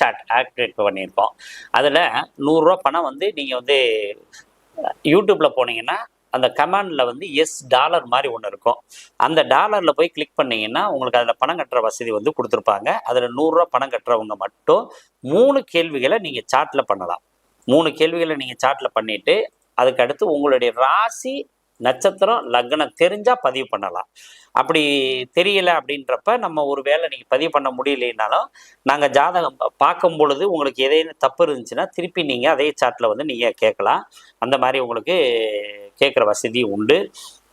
Chat activate பண்ணியிருக்கோம். அதில் நூறுரூவா பணம் வந்து நீங்கள் வந்து யூடியூப்பில் போனீங்கன்னா அந்த கமாண்டில் வந்து எஸ் டாலர் மாதிரி ஒன்று இருக்கும். அந்த டாலரில் போய் கிளிக் பண்ணிங்கன்னா உங்களுக்கு அதில் பணம் கட்டுற வசதி வந்து கொடுத்துருப்பாங்க. அதில் நூறுரூவா பணம் கட்டுறவங்க மட்டும் மூணு கேள்விகளை நீங்கள் சாட்டில் பண்ணலாம். மூணு கேள்விகளை நீங்கள் சாட்டில் பண்ணிவிட்டு அதுக்கு அடுத்து உங்களுடைய ராசி நட்சத்திரம் லக்னம் தெரிஞ்சால் பதிவு பண்ணலாம். அப்படி தெரியல அப்படின்றப்ப நம்ம ஒரு வேளை நீங்கள் பதிவு பண்ண முடியலைனாலும் நாங்கள் ஜாதகம் பார்க்கும் பொழுது உங்களுக்கு ஏதேனும் தப்பு இருந்துச்சுன்னா திருப்பி நீங்கள் அதே சாட்டில் வந்து நீங்கள் கேட்கலாம். அந்த மாதிரி உங்களுக்கு கேட்குற வசதி உண்டு.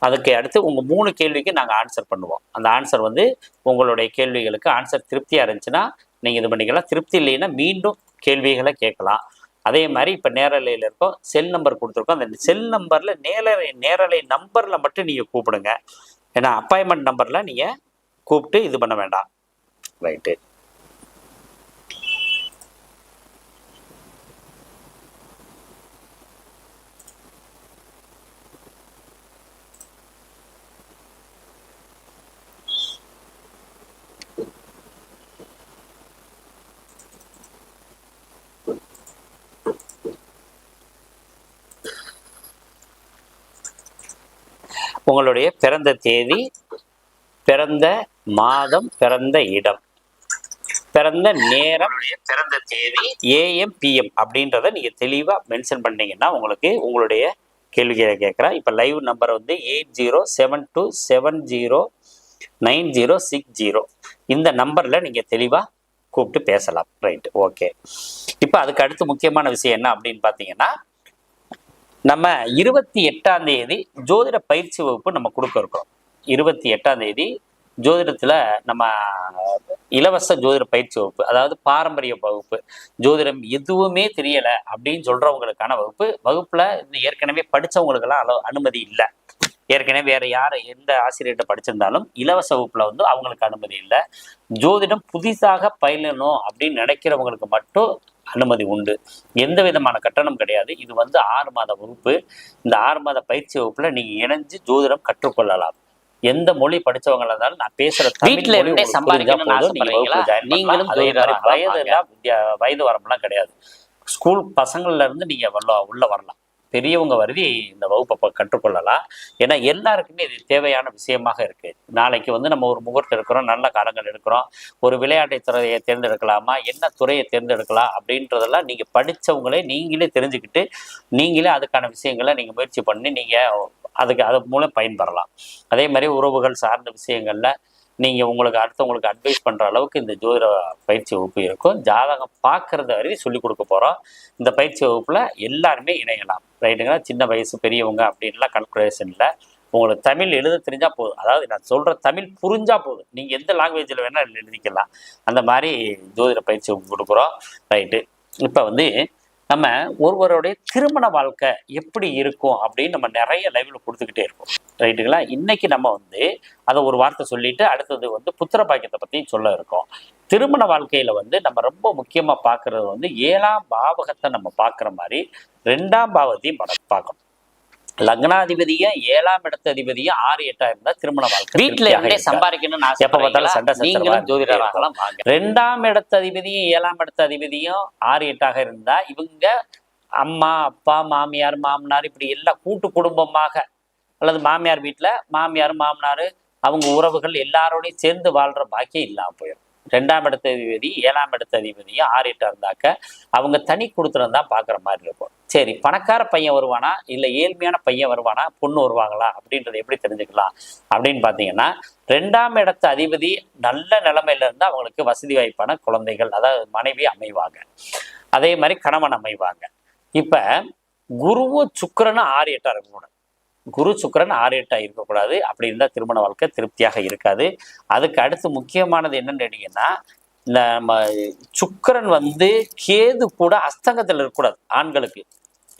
அதுக்கு அடுத்து உங்கள் மூணு கேள்விக்கு நாங்கள் ஆன்சர் பண்ணுவோம். அந்த ஆன்சர் வந்து உங்களுடைய கேள்விகளுக்கு ஆன்சர் திருப்தியாக இருந்துச்சுன்னா நீங்கள் இது பண்ணிக்கலாம். திருப்தி இல்லைன்னா மீண்டும் கேள்விகளை கேட்கலாம். அதே மாதிரி இப்போ நேரலையில் இருக்கோம் செல் நம்பர் கொடுத்துருக்கோம். அந்த செல் நம்பரில் நேரலை நேரலை நம்பரில் மட்டும் நீங்கள் கூப்பிடுங்க. ஏன்னா அப்பாயின்மெண்ட் நம்பரில் நீங்கள் கூப்பிட்டு இது பண்ண வேண்டாம். ரைட்டு உங்களுடைய பிறந்த தேதி பிறந்த மாதம் பிறந்த இடம். பிறந்த நேரம் பிறந்த தேதி ஏஎம் பிஎம் அப்படின்றத நீங்கள் தெளிவாக மென்ஷன் பண்ணீங்கன்னா உங்களுக்கு உங்களுடைய கேள்விகளை கேட்குறேன் இப்போ லைவ் நம்பர் வந்து eight zero seven two seven zero nine zero six zero இந்த நம்பரில் நீங்கள் தெளிவாக கூப்பிட்டு பேசலாம். ரைட் ஓகே இப்போ அதுக்கு அடுத்து முக்கியமான விஷயம் என்ன அப்படின்னு பார்த்தீங்கன்னா நம்ம இருபத்தி எட்டாம் தேதி ஜோதிட பயிற்சி வகுப்பு நம்ம கொடுக்க இருக்கிறோம். இருபத்தி எட்டாம் தேதி ஜோதிடத்தில் நம்ம இலவச ஜோதிட பயிற்சி வகுப்பு அதாவது பாரம்பரிய வகுப்பு ஜோதிடம் எதுவுமே தெரியலை அப்படின்னு சொல்றவங்களுக்கான வகுப்பு. வகுப்புல ஏற்கனவே படிச்சவங்களுக்கெல்லாம் அளவு அனுமதி இல்லை. ஏற்கனவே வேற யார் எந்த ஆசிரியர்கிட்ட படிச்சிருந்தாலும் இலவச வகுப்புல வந்து அவங்களுக்கு அனுமதி இல்லை. ஜோதிடம் புதிதாக பயிலணும் அப்படின்னு நினைக்கிறவங்களுக்கு மட்டும் அனுமதி உண்டு. எந்த விதமான கட்டணம் கிடையாது. இது வந்து ஆறு மாத வகுப்பு. இந்த ஆறு மாத பயிற்சி வகுப்புல நீங்க இணைஞ்சு ஜோதிடம் கற்றுக்கொள்ளலாம். எந்த மொழி படிச்சவங்களா இருந்தாலும் நான் பேசுற மொழி இருந்தே join நீங்களும் வயது. எல்லாம் வயது வரம்பெல்லாம் கிடையாது. ஸ்கூல் பசங்கள்ல இருந்து நீங்க உள்ள வரலாம். பெரியவங்க வருதி இந்த வகுப்பை கற்றுக்கொள்ளலாம். ஏன்னா எல்லாருக்குமே இது தேவையான விஷயமாக இருக்கு. நாளைக்கு வந்து நம்ம ஒரு முகூர்த்தம் இருக்கிறோம் நல்ல காலங்கள் இருக்கிறோம் ஒரு விளையாட்டை துறையை தேர்ந்தெடுக்கலாமா என்ன துறையை தேர்ந்தெடுக்கலாம் அப்படின்றதெல்லாம் நீங்க படித்தவங்களே நீங்களே தெரிஞ்சுக்கிட்டு நீங்களே அதுக்கான விஷயங்களை நீங்க முயற்சி பண்ணி நீங்க அதுக்கு அது மூலம் பயன்பெறலாம். அதே மாதிரி உறவுகள் சார்ந்த விஷயங்களில் நீங்கள் உங்களுக்கு அடுத்தவங்களுக்கு அட்வைஸ் பண்ணுற அளவுக்கு இந்த ஜோதிட பயிற்சி வகுப்பு இருக்கும். ஜாதகம் பார்க்குறத வரைக்கும் சொல்லிக் கொடுக்க போகிறோம் இந்த பயிற்சி வகுப்பில் எல்லாருமே இணையலாம். ரைட்டுங்களா சின்ன வயசு பெரியவங்க அப்படின்லாம் கல்குலேஷனில் இல்லை. உங்களுக்கு தமிழ் எழுத தெரிஞ்சால் போதும். அதாவது நான் சொல்கிற தமிழ் புரிஞ்சால் போதும். நீங்கள் எந்த லாங்குவேஜில் வேணால் எழுதிக்கலாம். அந்த மாதிரி ஜோதிட பயிற்சி வகுப்பு கொடுக்குறோம் ரைட்டு இப்போ வந்து நம்ம ஒருவருடைய திருமண வாழ்க்கை எப்படி இருக்கும் அப்படின்னு நம்ம நிறைய லைவ்ல கொடுத்துக்கிட்டே இருக்கோம். ரைட்டுங்களா இன்னைக்கு நம்ம வந்து அதை ஒரு வார்த்தை சொல்லிட்டு அடுத்தது வந்து புத்திர பாக்கியத்தை பத்தியும் சொல்ல இருக்கோம். திருமண வாழ்க்கையில வந்து நம்ம ரொம்ப முக்கியமா பார்க்கிறது வந்து ஏழாம் பாவகத்தை நம்ம பார்க்குற மாதிரி ரெண்டாம் பாவத்தையும் பார்க்கணும். லக்னாதிபதியும் ஏழாம் இடத்த அதிபதியும் ஆறு எட்டா இருந்தா திருமண வாழ்க்கை திருப்தியாக இருந்தே. சம்பாதிக்கணும்னு எப்ப பார்த்தாலும் சண்டை நீங்களும் ஜோதிடராகலாம் ரெண்டாம் இடத்த அதிபதியும் ஏழாம் இடத்த அதிபதியும் ஆறு எட்டாக இருந்தா இவங்க அம்மா அப்பா மாமியார் மாமனார் இப்படி எல்லாம் கூட்டு குடும்பமாக அல்லது மாமியார் வீட்டுல மாமியார் மாமனார் அவங்க உறவுகள் எல்லாரோடையும் சேர்ந்து வாழ்ற பாக்கியம் இல்லாம போயிடும். ரெண்டாம் இடத்த அதிபதி ஏழாம் இடத்த அதிபதியும் ஆறிட்டா இருந்தாக்க அவங்க தனி கொடுத்துறம் தான் பார்க்குற மாதிரி இருக்கும். சரி பணக்கார பையன் வருவானா? இல்லை ஏழ்மையான பையன் வருவானா? பொண்ணு வருவாங்களா? அப்படின்றத எப்படி தெரிஞ்சுக்கலாம்? அப்படின்னு பார்த்தீங்கன்னா ரெண்டாம் இடத்த அதிபதி நல்ல நிலைமையில இருந்தா அவங்களுக்கு வசதி வாய்ப்பான குழந்தைகள் அதாவது மனைவி அமைவாங்க. அதே மாதிரி கணவன் அமைவாங்க. இப்ப குருவும் சுக்கரனும் ஆறு எட்டா இருக்கக்கூடாது குரு சுக்கரன் ஆறு எட்டாக இருக்கக்கூடாது. அப்படி இருந்தால் திருமண வாழ்க்கை திருப்தியாக இருக்காது. அதுக்கு அடுத்து முக்கியமானது என்னன்னு கேட்டீங்கன்னா இந்த நம்ம சுக்கரன் வந்து கேது கூட அஸ்தங்கத்தில் இருக்கக்கூடாது ஆண்களுக்கு.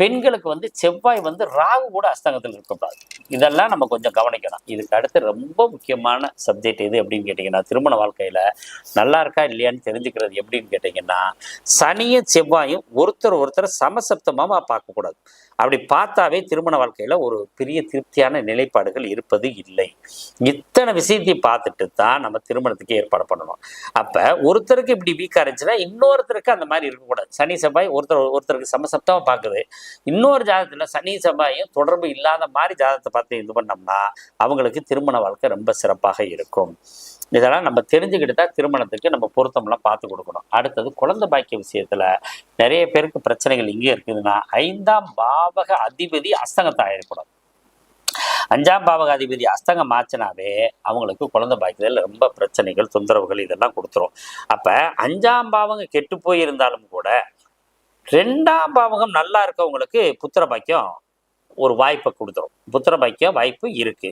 பெண்களுக்கு வந்து செவ்வாய் வந்து ராகு கூட அஸ்தங்கத்தில் இருக்கக்கூடாது. இதெல்லாம் நம்ம கொஞ்சம் கவனிக்கணும். இதுக்கு அடுத்து ரொம்ப முக்கியமான சப்ஜெக்ட் எது அப்படின்னு கேட்டிங்கன்னா திருமண வாழ்க்கையில நல்லா இருக்கா இல்லையான்னு தெரிஞ்சுக்கிறது எப்படின்னு கேட்டிங்கன்னா சனியும் செவ்வாயும் ஒருத்தர் ஒருத்தர் சமசப்தமாக பார்க்கக்கூடாது. அப்படி பார்த்தாவே திருமண வாழ்க்கையில ஒரு பெரிய திருப்தியான நிலைப்பாடுகள் இருப்பது இல்லை. இத்தனை விஷயத்தையும் பார்த்துட்டு தான் நம்ம திருமணத்துக்கு ஏற்பாடு பண்ணணும். அப்ப ஒருத்தருக்கு இப்படி வீக்காக இருந்துச்சுன்னா இன்னொருத்தருக்கு அந்த மாதிரி இருக்கக்கூடாது. சனி செவ்வாய் ஒருத்தர் ஒருத்தருக்கு சமசப்தமாக பார்க்குது. இன்னொரு ஜாதகத்தில் சனி செவ்வாயும் தொடர்பு இல்லாத மாதிரி ஜாதகத்தை பார்த்து இது பண்ணோம்னா அவங்களுக்கு திருமண வாழ்க்கை ரொம்ப சிறப்பாக இருக்கும். இதெல்லாம் நம்ம தெரிஞ்சுக்கிட்டு தான் திருமணத்துக்கு நம்ம பொருத்தம்லாம் பார்த்து கொடுக்கணும். அடுத்தது குழந்தை பாக்கிய விஷயத்துல நிறைய பேருக்கு பிரச்சனைகள் இங்கே இருக்குதுன்னா ஐந்தாம் பாவக அதிபதி அஸ்தங்கத்தை அஞ்சாம் பாவக அதிபதி அஸ்தங்கம் ஆச்சுனாவே அவங்களுக்கு குழந்தை பாக்கியத்தில் ரொம்ப பிரச்சனைகள் தொந்தரவுகள் இதெல்லாம் கொடுத்துரும். அப்ப அஞ்சாம் பாவங்க கெட்டு போயிருந்தாலும் கூட ரெண்டாம் பாவகம் நல்லா இருக்கவங்களுக்கு புத்திர பாக்கியம் ஒரு வாய்ப்பை கொடுத்துரும். புத்திர பாக்கியம் வாய்ப்பு இருக்கு.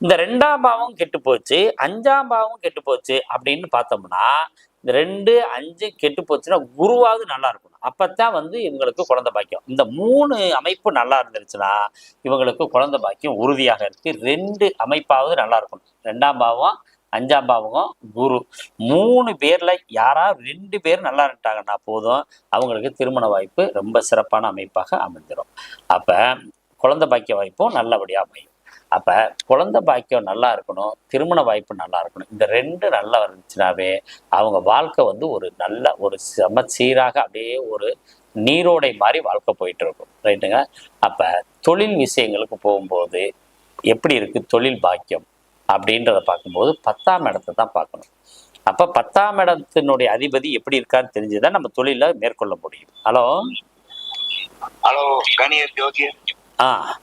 இந்த ரெண்டாம் பாவம் கெட்டு போச்சு அஞ்சாம் பாவம் கெட்டு போச்சு அப்படின்னு பார்த்தோம்னா இந்த ரெண்டு அஞ்சு கெட்டு போச்சுன்னா குருவாவது நல்லா இருக்கணும். அப்பத்தான் வந்து இவங்களுக்கு குழந்தை பாக்கியம். இந்த மூணு அமைப்பு நல்லா இருந்துருச்சுன்னா இவங்களுக்கு குழந்தை பாக்கியம் உறுதியாக இருக்கு. ரெண்டு அமைப்பாவது நல்லா இருக்கணும். ரெண்டாம் பாவம் அஞ்சாம் பாவகம் குரு. மூணு பேர்ல யாராவது ரெண்டு பேர் நல்லா இருந்துட்டாங்கன்னா போதும். அவங்களுக்கு திருமண வாய்ப்பு ரொம்ப சிறப்பான அமைப்பாக அமைஞ்சிடும் அப்ப குழந்தை பாக்கிய வாய்ப்பும் நல்லபடியாக அமையும். அப்ப குழந்தை பாக்கியம் நல்லா இருக்கணும் திருமண வாய்ப்பு நல்லா இருக்கணும். இந்த ரெண்டு நல்லா இருந்துச்சுனாவே அவங்க வாழ்க்கை வந்து ஒரு நல்ல ஒரு சம சீராக அப்படியே ஒரு நீரோடை மாதிரி வாழ்க்கை போயிட்டு இருக்கும் ரைட்டுங்க? அப்ப தொழில் விஷயங்களுக்கு போகும்போது எப்படி இருக்கு தொழில் பாக்கியம் அப்படின்றத பார்க்கும்போது பத்தாம் இடத்தை தான் பார்க்கணும். அப்ப பத்தாம் இடத்தினுடைய அதிபதி எப்படி இருக்கான்னு தெரிஞ்சுதான் நம்ம தொழில மேற்கொள்ள முடியும். ஹலோ? ஹலோ கணியர் ஜோதி. ஆ.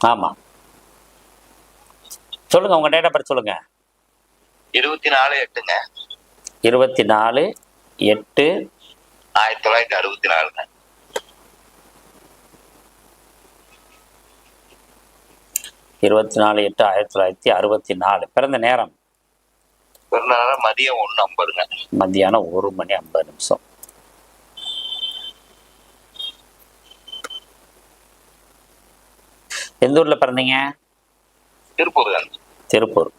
ஆமா. சொல்லுங்க உங்க டேட்டா பர்த் சொல்லுங்க. இருபத்தி நாலு எட்டுங்க. இருபத்தி நாலு எட்டு. ஆயிரத்தி தொள்ளாயிரத்தி அறுபத்தி நாலுங்க இருபத்தி நாலு எட்டு ஆயிரத்தி தொள்ளாயிரத்தி அறுபத்தி நாலு பிறந்த நேரம் மதியம் ஒண்ணு ஐம்பதுங்க. மத்தியானம் ஒரு மணி ஐம்பது நிமிஷம். எந்த ஊர்ல பிறந்தீங்க? திருப்பூருங்க திருப்பூர்.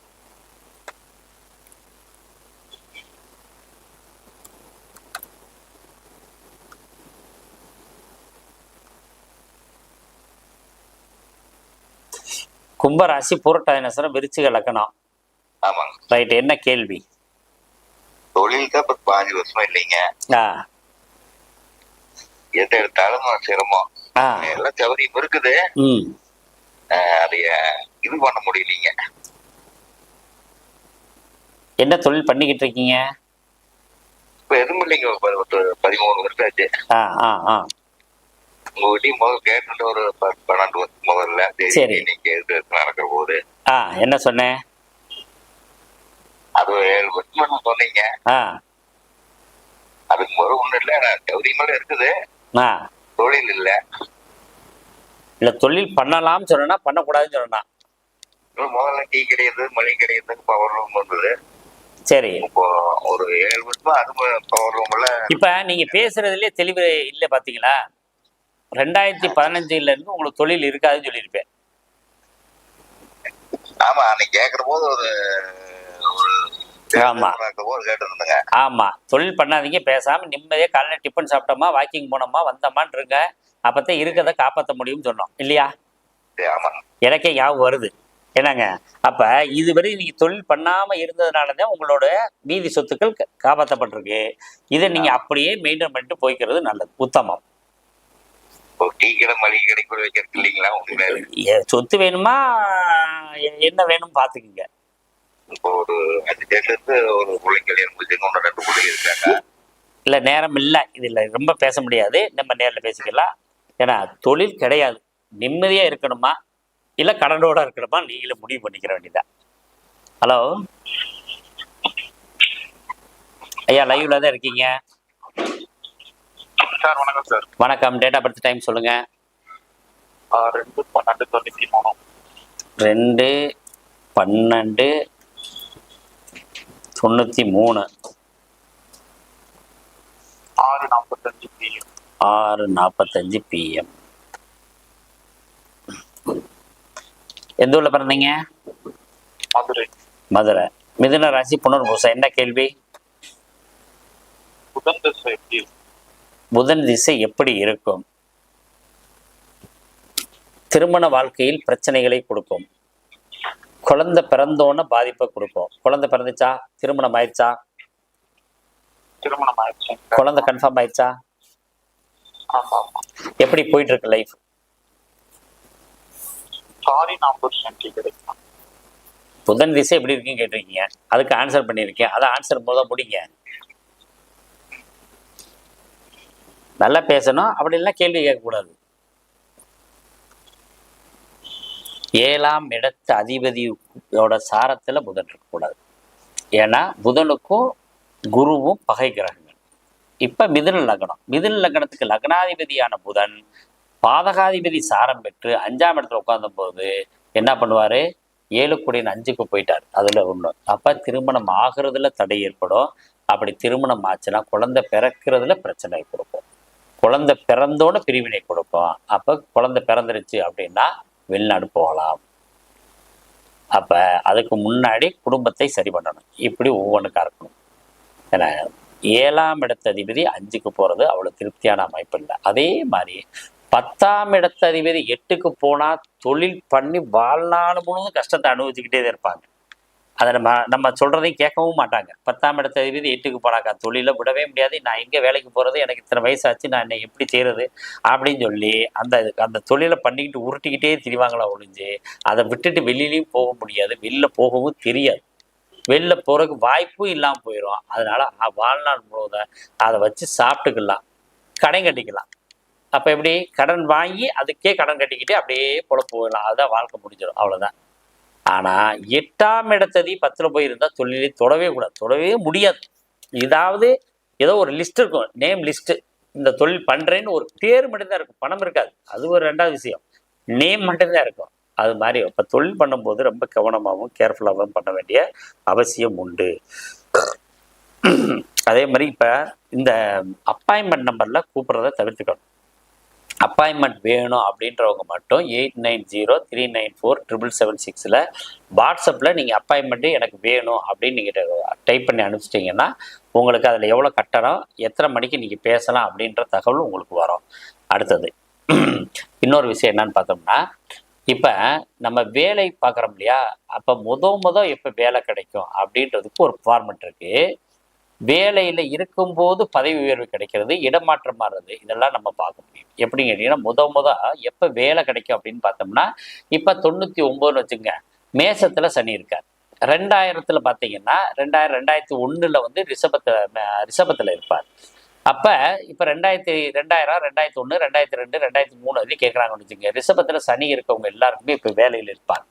கும்பராசி பூரட்டாதி நசரம் விருச்சிக லக்கணம். ரைட் என்ன கேள்வி? தொழில் தான் இப்ப பாஞ்சு வருஷமா இல்லைங்க. எதை எடுத்தாலும் சிரமம். எல்லாம் சௌரியம் இருக்குது. அதைய இது பண்ண முடியலீங்க. என்ன தொழில் பண்ணிக்கிட்டு இருக்கீங்க? இப்ப எதுவும் இல்லைங்க பதிமூணு வருஷம் ஆச்சு. உங்க வீட்டையும் முதல் கேட்டு ஒரு பன்னெண்டு வருஷம் முதல்ல சரி. நீங்க இது நடக்கிற போது. என்ன சொன்னேன்? அது ஒரு ஏழு வருஷம் சொன்னீங்க. அதுக்கு முதல்ல ஒண்ணும் இல்ல சௌரியமெல்லாம் இருக்குது. தொழில் இல்ல. இல்ல தொழில் பண்ணலாம்னு சொன்னா பண்ணக்கூடாதுன்னு சொன்னா முதல்ல டீ கிடையாது மளிகை கிடையாது பவர் ரூம் வந்தது. சரி. இப்போ ஒரு ஏழு வருஷமா அது பவர் ரூம்ல இப்ப நீங்க பேசுறதுலயே தெளிவு இல்ல பாத்தீங்களா? ரெண்டாயிரத்தி பதினஞ்சுல இருந்து உங்களுக்கு தொழில் இருக்காதுன்னு சொல்லியிருப்பேன். ஆமா அன்னைக்கு கேக்குற போது ஒரு ஒரு ஆமா. போது கேட்டு இருந்தேங்க ஆமா. தொழில் பண்ணாதீங்க பேசாம நிம்மதியா காலையில டிஃபன் சாப்பிட்டோமா வாக்கிங் போனோமா வந்தோமான்னு இருங்க. அப்பதான் இருக்கிறத காப்பாற்ற முடியும்னு சொன்னோம். இல்லையா? எனக்கே ஞாபகம் வருது. என்னங்க? அப்ப இதுவரை நீங்க தொழில் பண்ணாம இருந்ததுனாலதான் உங்களோட மீதி சொத்துக்கள் கா- காப்பாத்தப்பட்டிருக்கு. இதை நீங்க அப்படியே மெயின்டைன் பண்ணிட்டு போய்க்கிறது நல்லது. உத்தமம். சொத்து வேணுமா? என்ன வேணும் பாத்துக்குங்க. இப்போ ஒரு அஞ்சு இருந்து ஒரு பிள்ளைங்க கல்யாணம் ஒன்று ரெண்டு பிள்ளைங்க இருக்காங்க. இல்ல நேரம் இல்ல. இதுல ரொம்ப பேச முடியாது. நம்ம நேர்ல பேசிக்கலாம். ஏன்னா தொழில் கிடையாது. நிம்மதியா இருக்கணுமா? இல்ல கடனோட இருக்கணுமா? நீங்களே முடிவு பண்ணிக்கிற வேண்டியதான் ஹலோ ஐயா லைவ்ல தான் இருக்கீங்க. சார் வணக்கம் சார். வணக்கம். டேட் ஆஃப் பர்த் டைம் சொல்லுங்க. ரெண்டு பன்னெண்டு தொண்ணூத்தி மூணு. ரெண்டு பன்னெண்டு தொண்ணூத்தி மூணு. ஆறு நாற்பத்தஞ்சு பிஎம் ஆறு நாற்பத்தஞ்சு பிஎம் எந்த ஊர்ல பிறந்தீங்க? மதுரை. மதுரை. மிதுன ராசி புனர்பூசம் என்ன கேள்வி? புதன் தசை எப்படி புதன் திசை எப்படி இருக்கும்? திருமண வாழ்க்கையில் பிரச்சனைகளை கொடுக்கும். குழந்தை பிறந்தோன்னு பாதிப்பை கொடுக்கும். குழந்தை பிறந்துச்சா? திருமணம் ஆயிடுச்சா? திருமணம் ஆயிடுச்சு. குழந்தை கன்ஃபார்ம் ஆயிடுச்சா? எப்படி போயிட்டு இருக்கு லைஃப் புதன் திசை எப்படி இருக்குன்னு கேட்டிருக்கீங்க. அதுக்கு ஆன்சர் பண்ணியிருக்கேன். அதை ஆன்சர் போத முடிங்க. நல்லா பேசணும். அப்படி இல்லைன்னா கேள்வி கேட்கக்கூடாது. ஏழாம் இடத்து அதிபதியோட சாரத்துல புதன் இருக்கக்கூடாது. ஏன்னா புதனுக்கும் குருவும் பகை கிரகங்கள். இப்ப மிதுன லக்னம். மிதுன லக்னத்துக்கு லக்னாதிபதியான புதன் பாதகாதிபதி சாரம் பெற்று அஞ்சாம் இடத்துல உட்கார்ந்த போது என்ன பண்ணுவாரு? ஏழு அஞ்சுக்கு போயிட்டார். அதுல ஒண்ணு. அப்ப திருமணம் ஆகுறதுல தடை ஏற்படும். அப்படி திருமணம் ஆச்சுன்னா குழந்தை பிறக்கிறதுல பிரச்சனை கொடுக்கும். குழந்தை பிறந்தோட பிரிவினை கொடுக்கும். அப்போ குழந்தை பிறந்துருச்சு அப்படின்னா வெளிநாடு போகலாம். அப்ப அதுக்கு முன்னாடி குடும்பத்தை சரி பண்ணணும். இப்படி ஒவ்வொன்றுக்கா இருக்கணும். ஏன்னா ஏழாம் இடத்து அதிபதி அஞ்சுக்கு போறது அவ்வளவு திருப்தியான அமைப்பு இல்லை. அதே மாதிரி பத்தாம் இடத்து அதிபதி எட்டுக்கு போனால் தொழில் பண்ணி வாழ்நாள் முழுவதும் கஷ்டத்தை அனுபவிச்சுக்கிட்டே தான் இருப்பாங்க. அதை நம்ம நம்ம சொல்றதையும் கேட்கவும் மாட்டாங்க. பத்தாம் இடத்த அதிபதி எட்டுக்கு போனாக்கா தொழிலை விடவே முடியாது. நான் எங்கே வேலைக்கு போகிறது எனக்கு இத்தனை வயசாச்சு. நான் என்ன எப்படி செய்யறது அப்படின்னு சொல்லி அந்த அந்த தொழிலை பண்ணிக்கிட்டு உருட்டிக்கிட்டே திரிவாங்களா ஒழிஞ்சு அதை விட்டுட்டு வெளியிலையும் போக முடியாது. வெளில போகவும் தெரியாது. வெளில போகிறதுக்கு வாய்ப்பும் இல்லாமல் போயிடும் அதனால வாழ்நாள் முழுவதும் அதை வச்சு சாப்பிட்டுக்கலாம். கடன் கட்டிக்கலாம். அப்போ எப்படி? கடன் வாங்கி அதுக்கே கடன் கட்டிக்கிட்டு அப்படியே போல போயிடலாம். அதுதான் வாழ்க்கை முடிஞ்சிடும். அவ்வளோதான் ஆனால் எட்டாம் இடத்ததி பத்தில் போயிருந்தால் தொழிலே தொழிலை தொடவே கூடாது. தொடவே முடியாது. இதாவது ஏதோ ஒரு லிஸ்ட் இருக்கும். நேம் லிஸ்ட்டு இந்த தொழில் பண்ணுறேன்னு ஒரு பேர் மட்டும்தான் இருக்கும். பணம் இருக்காது. அது ஒரு ரெண்டாவது விஷயம். நேம் மட்டும்தான் இருக்கும். அது மாதிரி இப்போ தொழில் பண்ணும்போது ரொம்ப கவனமாகவும் கேர்ஃபுல்லாகவும் பண்ண வேண்டிய அவசியம் உண்டு. அதே மாதிரி இப்போ இந்த அப்பாயின்மெண்ட் நம்பரில் கூப்பிட்றத தவிர்த்துக்கணும். அப்பாயின்மெண்ட் வேணும் அப்படின்றவங்க மட்டும் eight nine zero three nine four triple seven சிக்ஸில் வாட்ஸ்அப்பில் நீங்கள் அப்பாயின்மெண்ட்டு எனக்கு வேணும் அப்படின்னு நீங்கள் டைப் பண்ணி அனுப்பிச்சிட்டிங்கன்னா உங்களுக்கு அதில் எவ்வளோ கட்டணம் எத்தனை மணிக்கு நீங்கள் பேசலாம் அப்படின்ற தகவல் உங்களுக்கு வரும். அடுத்தது இன்னொரு விஷயம் என்னன்னு பார்த்தோம்னா இப்போ நம்ம வேலை பார்க்குறோம் இல்லையா? அப்போ முத முத எப்போ வேலை கிடைக்கும் அப்படின்றதுக்கு ஒரு ஃபார்மெட் இருக்குது வேலையில் இருக்கும்போது பதவி உயர்வு கிடைக்கிறது இடமாற்றம் மாறுறது இதெல்லாம் நம்ம பார்க்க முடியும். எப்படின்னு கேட்டிங்கன்னா முத முத எப்போ வேலை கிடைக்கும் அப்படின்னு பார்த்தோம்னா இப்போ தொண்ணூற்றி ஒம்போதுன்னு வச்சுங்க மேசத்தில் சனி இருக்கார். ரெண்டாயிரத்தில் பார்த்தீங்கன்னா ரெண்டாயிரம் ரெண்டாயிரத்தி ஒன்றில் வந்து ரிஷபத்தில் ரிஷபத்தில் இருப்பார். அப்போ இப்போ ரெண்டாயிரத்தி ரெண்டாயிரம் ரெண்டாயிரத்தி ஒன்று ரெண்டாயிரத்தி ரெண்டு ரெண்டாயிரத்தி மூணு வரைக்கும் கேட்குறாங்கன்னு வச்சுங்க ரிஷபத்தில் சனி இருக்கவங்க எல்லாருக்குமே இப்போ வேலையில் இருப்பாங்க.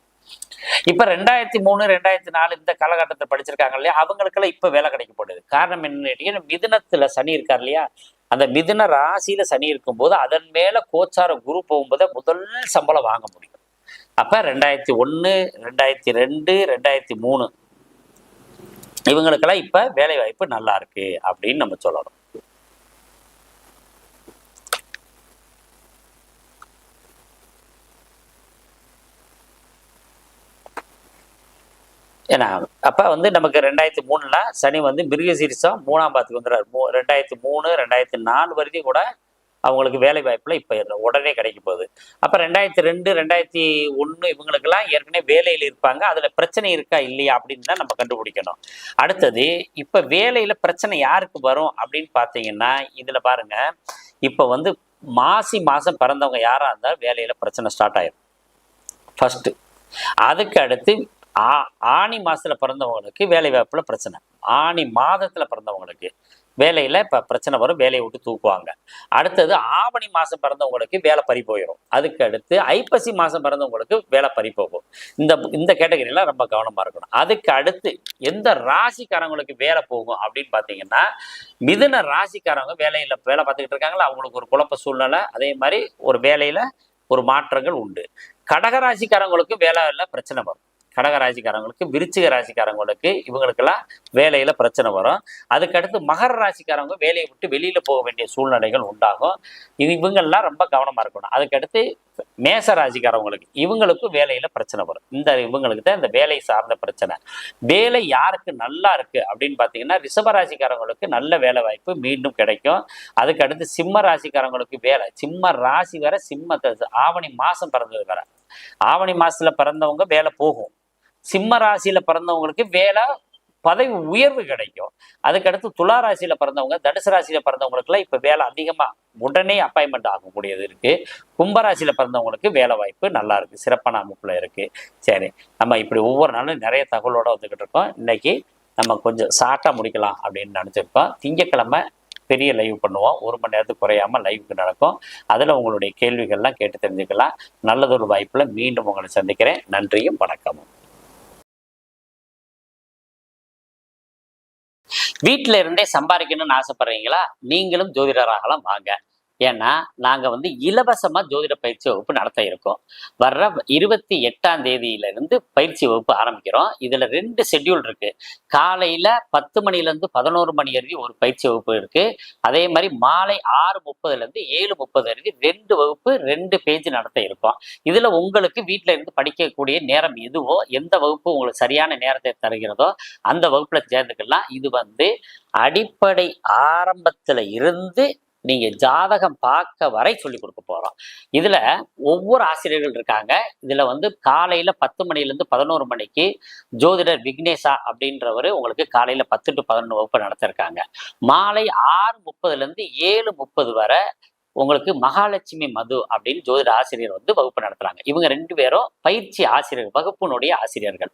இப்ப ரெண்டாயிரத்தி மூணு ரெண்டாயிரத்தி நாலு இந்த காலகட்டத்தை படிச்சிருக்காங்க இல்லையா? அவங்களுக்கெல்லாம் இப்ப வேலை கிடைக்கப்படுது காரணம் என்னன்னு கேட்டீங்கன்னா மிதுனத்துல சனி இருக்கார் இல்லையா? அந்த மிதுன ராசியில சனி இருக்கும்போது அதன் மேல கோச்சார குரு போகும்போது முதல் சம்பளம் வாங்க முடியும். அப்ப ரெண்டாயிரத்தி ஒண்ணு ரெண்டாயிரத்தி ரெண்டு ரெண்டாயிரத்தி மூணு இவங்களுக்கெல்லாம் இப்ப வேலை வாய்ப்பு நல்லா இருக்கு அப்படின்னு நம்ம சொல்லணும். ஏன்னா அப்போ வந்து நமக்கு ரெண்டாயிரத்தி மூணுல சனி வந்து மிருகசீரிசம் மூணாம் பாத்துக்கு வந்துடுறாரு. மூ ரெண்டாயிரத்தி மூணு ரெண்டாயிரத்தி நாலு வரைக்கும் கூட அவங்களுக்கு வேலை வாய்ப்பில் இப்போ உடனே கிடைக்க போகுது. அப்போ ரெண்டாயிரத்தி ரெண்டு ரெண்டாயிரத்தி ஒன்று இவங்களுக்கெல்லாம் ஏற்கனவே வேலையில் இருப்பாங்க. அதில் பிரச்சனை இருக்கா இல்லையா அப்படின்னு தான் நம்ம கண்டுபிடிக்கணும். அடுத்தது இப்போ வேலையில் பிரச்சனை யாருக்கு வரும் அப்படின்னு பார்த்தீங்கன்னா இதில் பாருங்க. இப்போ வந்து மாசி மாதம் பிறந்தவங்க யாராக இருந்தால் வேலையில் பிரச்சனை ஸ்டார்ட் ஆயிடும் ஃபஸ்ட்டு அதுக்கு அடுத்து ஆ- ஆனி மாசத்துல பிறந்தவங்களுக்கு வேலை வாய்ப்புல பிரச்சனை. ஆனி மாதத்துல பிறந்தவங்களுக்கு வேலையில இப்ப பிரச்சனை வரும் வேலையை விட்டு தூக்குவாங்க. அடுத்தது ஆவணி மாசம் பிறந்தவங்களுக்கு வேலை பறி போயிடும் அதுக்கு அடுத்து ஐப்பசி மாசம் பிறந்தவங்களுக்கு வேலை பறி போகும். இந்த இந்த கேட்டகரியில ரொம்ப கவனமா இருக்கணும். அதுக்கு அடுத்து எந்த ராசிக்காரங்களுக்கு வேலை போகும் அப்படின்னு பாத்தீங்கன்னா மிதுன ராசிக்காரங்க வேலையில வேலை பார்த்துக்கிட்டு இருக்காங்களா? அவங்களுக்கு ஒரு குழப்ப சூழ்நிலை. அதே மாதிரி ஒரு வேலையில ஒரு மாற்றங்கள் உண்டு. கடகராசிக்காரங்களுக்கு வேலையில பிரச்சனை வரும். கடக ராசிக்காரங்களுக்கு விருச்சிக ராசிக்காரங்களுக்கு இவங்களுக்கெல்லாம் வேலையில பிரச்சனை வரும். அதுக்கடுத்து மகர ராசிக்காரங்க வேலையை விட்டு வெளியில போக வேண்டிய சூழ்நிலைகள் உண்டாகும். இது இவங்கெல்லாம் ரொம்ப கவனமா இருக்கணும். அதுக்கடுத்து மேச ராசிக்காரவங்களுக்கு இவங்களுக்கும் வேலையில் பிரச்சனை வரும். இந்த இவங்களுக்கு தான் இந்த வேலை சார்ந்த பிரச்சனை. வேலை யாருக்கு நல்லா இருக்கு அப்படின்னு பார்த்தீங்கன்னா ரிஷப ராசிக்காரங்களுக்கு நல்ல வேலை வாய்ப்பு மீண்டும் கிடைக்கும். அதுக்கு அடுத்து சிம்ம ராசிக்காரங்களுக்கு வேலை. சிம்ம ராசி வர சிம்ம ஆவணி மாதம் பிறந்தது வர. ஆவணி மாசத்துல பிறந்தவங்க வேலை போகும். சிம்ம ராசியில பிறந்தவங்களுக்கு வேலை பதவி உயர்வு கிடைக்கும். அதுக்கடுத்து துலா ராசியில பிறந்தவங்க தனுசு ராசியில பிறந்தவங்களுக்குலாம் இப்ப வேலை அதிகமா உடனே அப்பாயின்மெண்ட் ஆகக்கூடியது இருக்கு. கும்பராசியில பிறந்தவங்களுக்கு வேலை வாய்ப்பு நல்லா இருக்கு. சிறப்பான அமைப்புல இருக்கு. சரி நம்ம இப்படி ஒவ்வொரு நாளும் நிறைய தகவலோட வந்துகிட்டு இருக்கோம். இன்னைக்கு நம்ம கொஞ்சம் ஷார்ட்டா முடிக்கலாம் அப்படின்னு நினைச்சிருக்கோம். திங்கக்கிழமை பெரிய லைவ் பண்ணுவோம். ஒரு மணி நேரத்துக்கு குறையாம லைவுக்கு நடக்கும். அதுல உங்களுடைய கேள்விகள்லாம் கேட்டு தெரிஞ்சுக்கலாம். நல்லதொரு வாய்ப்புல மீண்டும் உங்களை சந்திக்கிறேன். நன்றியும் வணக்கமும். வீட்டில இருந்தே சம்பாதிக்கணும்னு ஆசைப்படுறீங்களா? நீங்களும் ஜோதிடராகலாம் வாங்க. ஏன்னா நாங்க வந்து இலவசமா ஜோதிட பயிற்சி வகுப்பு நடத்த இருக்கோம். வர்ற இருபத்தி எட்டாம் தேதியில இருந்து பயிற்சி வகுப்பு ஆரம்பிக்கிறோம். இதுல ரெண்டு ஷெட்யூல் இருக்கு. காலையில பத்து மணில இருந்து பதினோரு மணி வரைக்கும் ஒரு பயிற்சி வகுப்பு இருக்கு. அதே மாதிரி மாலை ஆறு முப்பதுல இருந்து ஏழு முப்பது வரைக்கும் ரெண்டு வகுப்பு ரெண்டு பேஜ் நடத்த இருக்கோம். இதுல உங்களுக்கு வீட்டில் இருந்து படிக்கக்கூடிய நேரம் எதுவோ எந்த வகுப்பு உங்களுக்கு சரியான நேரத்தை தருகிறதோ அந்த வகுப்புல சேர்ந்துக்கலாம். இது வந்து அடிப்படை ஆரம்பத்துல இருந்து நீங்க ஜாதகம் பார்க்க வரை சொல்லி கொடுக்க போறோம். இதுல ஒவ்வொரு ஆசிரியர்கள் இருக்காங்க. இதுல வந்து காலையில பத்து மணில இருந்து பதினோரு மணிக்கு ஜோதிடர் விக்னேஷா அப்படின்றவர் உங்களுக்கு காலையில பத்து டு பதினொன்று வகுப்பு நடத்திருக்காங்க. மாலை ஆறு முப்பதுல இருந்து ஏழு முப்பது வரை உங்களுக்கு மகாலட்சுமி மது அப்படின்னு ஜோதிட ஆசிரியர் வந்து வகுப்பு நடத்துறாங்க. இவங்க ரெண்டு பேரும் பயிற்சி ஆசிரியர் வகுப்பினுடைய ஆசிரியர்கள்.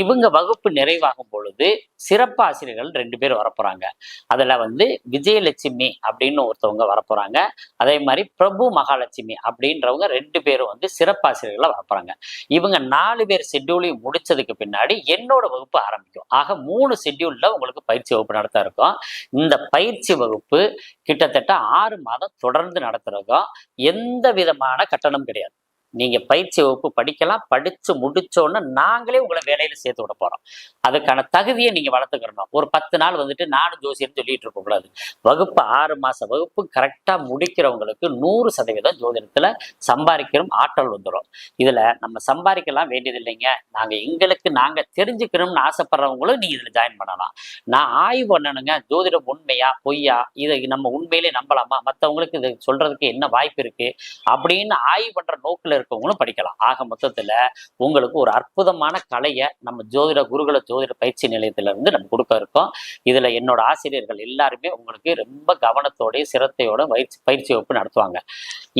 இவங்க வகுப்பு நிறைவாகும் பொழுது சிறப்பு ஆசிரியர்கள் ரெண்டு பேர் வரப்போறாங்க. அதுல வந்து விஜயலட்சுமி அப்படின்னு ஒருத்தவங்க வரப்போறாங்க. அதே மாதிரி பிரபு மகாலட்சுமி அப்படின்றவங்க ரெண்டு பேரும் வந்து சிறப்பு ஆசிரியர்களா வரப்போறாங்க. இவங்க நாலு பேர் ஷெட்யூலையும் முடிச்சதுக்கு பின்னாடி என்னோட வகுப்பு ஆரம்பிக்கும். ஆக மூணு ஷெட்யூல்ல உங்களுக்கு பயிற்சி வகுப்பு நடத்த இருக்கும். இந்த பயிற்சி வகுப்பு கிட்டத்தட்ட ஆறு மாதம் தொடர்ந்து நடத்துறதும் எந்த விதமான கட்டணம் கிடையாது. நீங்க பயிற்சி வகுப்பு படிக்கலாம் படிச்சு முடிச்சோன்னு நாங்களே உங்களை வேலையில சேர்த்து விட போறோம். அதுக்கான தகுதியை நீங்க வளர்த்துக்கிறணும் ஒரு பத்து நாள் வந்துட்டு நானும் ஜோசியம் சொல்லிட்டு இருக்க கூடாது. வகுப்பு ஆறு மாச வகுப்பு கரெக்டா முடிக்கிறவங்களுக்கு நூறு சதவீதம் ஜோதிடத்துல சம்பாதிக்கணும் ஆற்றல் வந்துடும் இதுல நம்ம சம்பாதிக்கலாம் வேண்டியது இல்லைங்க. நாங்க எங்களுக்கு நாங்க தெரிஞ்சுக்கணும்னு ஆசைப்படுறவங்களும் நீங்க இதுல ஜாயின் பண்ணலாம். நான் ஆய்வு பண்ணணுங்க. ஜோதிடம் உண்மையா பொய்யா? இதை நம்ம உண்மையிலே நம்பலாமா? மற்றவங்களுக்கு இது சொல்றதுக்கு என்ன வாய்ப்பு இருக்கு? அப்படின்னு ஆய்வு பண்ற நோக்கில் இருக்கவங்களும் படிக்கலாம். ஆக மொத்தத்துல உங்களுக்கு ஒரு அற்புதமான கலையை நம்ம ஜோதிட குருகுல ஜோதிட பயிற்சி நிலையத்துல இருந்து நம்ம கொடுக்க இருக்கோம். இதுல என்னோட ஆசிரியர்கள் எல்லாருமே உங்களுக்கு ரொம்ப கவனத்தோடய சிரத்தையோட பயிற்சி பயிற்சி வகுப்பு நடத்துவாங்க.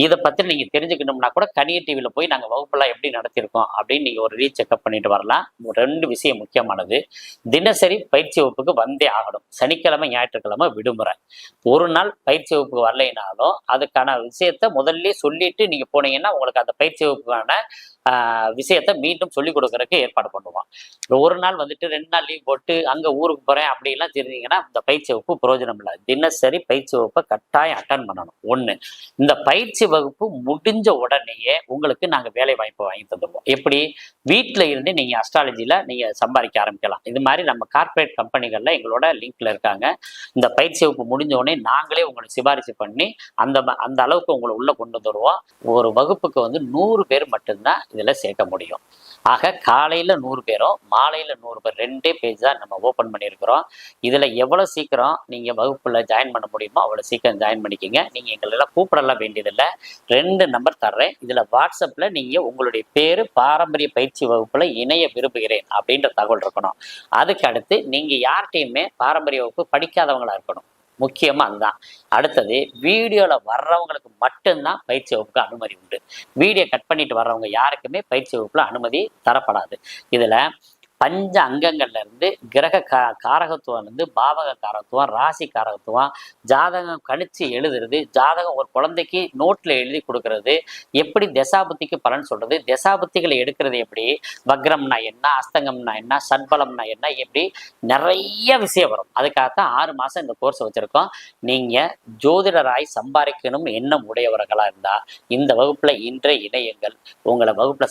இதை பத்தி நீங்க தெரிஞ்சுக்கணும்னா கூட கனிய டிவியில போய் நாங்க வகுப்பெல்லாம் எப்படி நடத்தியிருக்கோம் அப்படின்னு நீங்க ஒரு ரீசெக்அப் பண்ணிட்டு வரலாம். ரெண்டு விஷயம் முக்கியமானது. தினசரி பயிற்சி வகுப்புக்கு வந்தே ஆகணும். சனிக்கிழமை ஞாயிற்றுக்கிழமை விடுமுறை. ஒரு நாள் பயிற்சி வகுப்புக்கு வரலைனாலும் அதுக்கான விஷயத்த முதல்ல சொல்லிட்டு நீங்க போனீங்கன்னா உங்களுக்கு அந்த பயிற்சி வகுப்புக்கான விஷயத்த மீண்டும் சொல்லிக் கொடுக்கறதுக்கு ஏற்பாடு பண்ணுவோம் ஒரு நாள் வந்துட்டு ரெண்டு நாள் லீவ் போட்டு அங்க ஊருக்கு போறேன் அப்படின்லாம் தெரிஞ்சீங்கன்னா இந்த பயிற்சி வகுப்பு பிரயோஜனம் இல்லை. தினசரி பயிற்சி வகுப்பை கட்டாயம் அட்டன் பண்ணணும். ஒண்ணு இந்த பயிற்சி வகுப்பு முடிஞ்ச உடனேயே உங்களுக்கு நாங்க வேலை வாய்ப்பு வாங்கி தந்துடுவோம் எப்படி? வீட்டில் இருந்து நீங்க அஸ்ட்ராலஜில நீங்க சம்பாதிக்க ஆரம்பிக்கலாம். இது மாதிரி நம்ம கார்ப்பரேட் கம்பெனிகள்ல எங்களோட லிங்க்ல இருக்காங்க. இந்த பயிற்சி வகுப்பு முடிஞ்ச உடனே நாங்களே உங்களை சிபாரிசு பண்ணி அந்த ம- அந்த அளவுக்கு உங்களை உள்ள கொண்டு வந்துடுவோம் ஒரு வகுப்புக்கு வந்து நூறு பேர் மட்டும்தான் இதில் சேர்க்க முடியும். ஆக காலையில் நூறு பேரும் மாலையில் நூறு பேர் ரெண்டே பேஜ் தான் நம்ம ஓப்பன் பண்ணியிருக்கிறோம். இதில் எவ்வளோ சீக்கிரம் நீங்கள் வகுப்பில் ஜாயின் பண்ண முடியுமோ அவ்வளோ சீக்கிரம் ஜாயின் பண்ணிக்கோங்க. நீங்கள் எங்களெல்லாம் கூப்பிடலாம் வேண்டியதில்லை. ரெண்டு நம்பர் தர்றேன். இதில் வாட்ஸ்அப்பில் நீங்கள் உங்களுடைய பேர் பாரம்பரிய பயிற்சி வகுப்பில் இணைய விரும்புகிறேன் அப்படின்ற தகவல் இருக்கணும். அதுக்கு அடுத்து நீங்கள் யார்கிட்டையுமே பாரம்பரிய வகுப்பு படிக்காதவங்களா இருக்கணும். முக்கியமா அதுதான். அடுத்தது வீடியோல வர்றவங்களுக்கு மட்டும்தான் பயிற்சி வகுப்புக்கு அனுமதி உண்டு. வீடியோ கட் பண்ணிட்டு வர்றவங்க யாருக்குமே பயிற்சி வகுப்புல அனுமதி தரப்படாது. இதுல பஞ்ச அங்கங்கள்ல இருந்து கிரக கா காரகத்துவம் இருந்து பாவக காரகத்துவம் ராசி காரகத்துவம் ஜாதகம் கணிச்சு எழுதுறது ஜாதகம் ஒரு குழந்தைக்கு நோட்ல எழுதி கொடுக்கறது எப்படி தசாபுத்திக்கு பலன் சொல்றது தசாபுத்திகளை எடுக்கிறது எப்படி வக்ரம்னா என்ன அஸ்தங்கம்னா என்ன சட்பலம்னா என்ன எப்படி நிறைய விஷயம் வரும். அதுக்காகத்தான் ஆறு மாசம் இந்த கோர்ஸ் வச்சிருக்கோம். நீங்க ஜோதிடராய் சம்பாதிக்கணும் எண்ணம் உடையவர்களா இருந்தா இந்த வகுப்புல இன்றே இணையங்கள். உங்களை வகுப்புல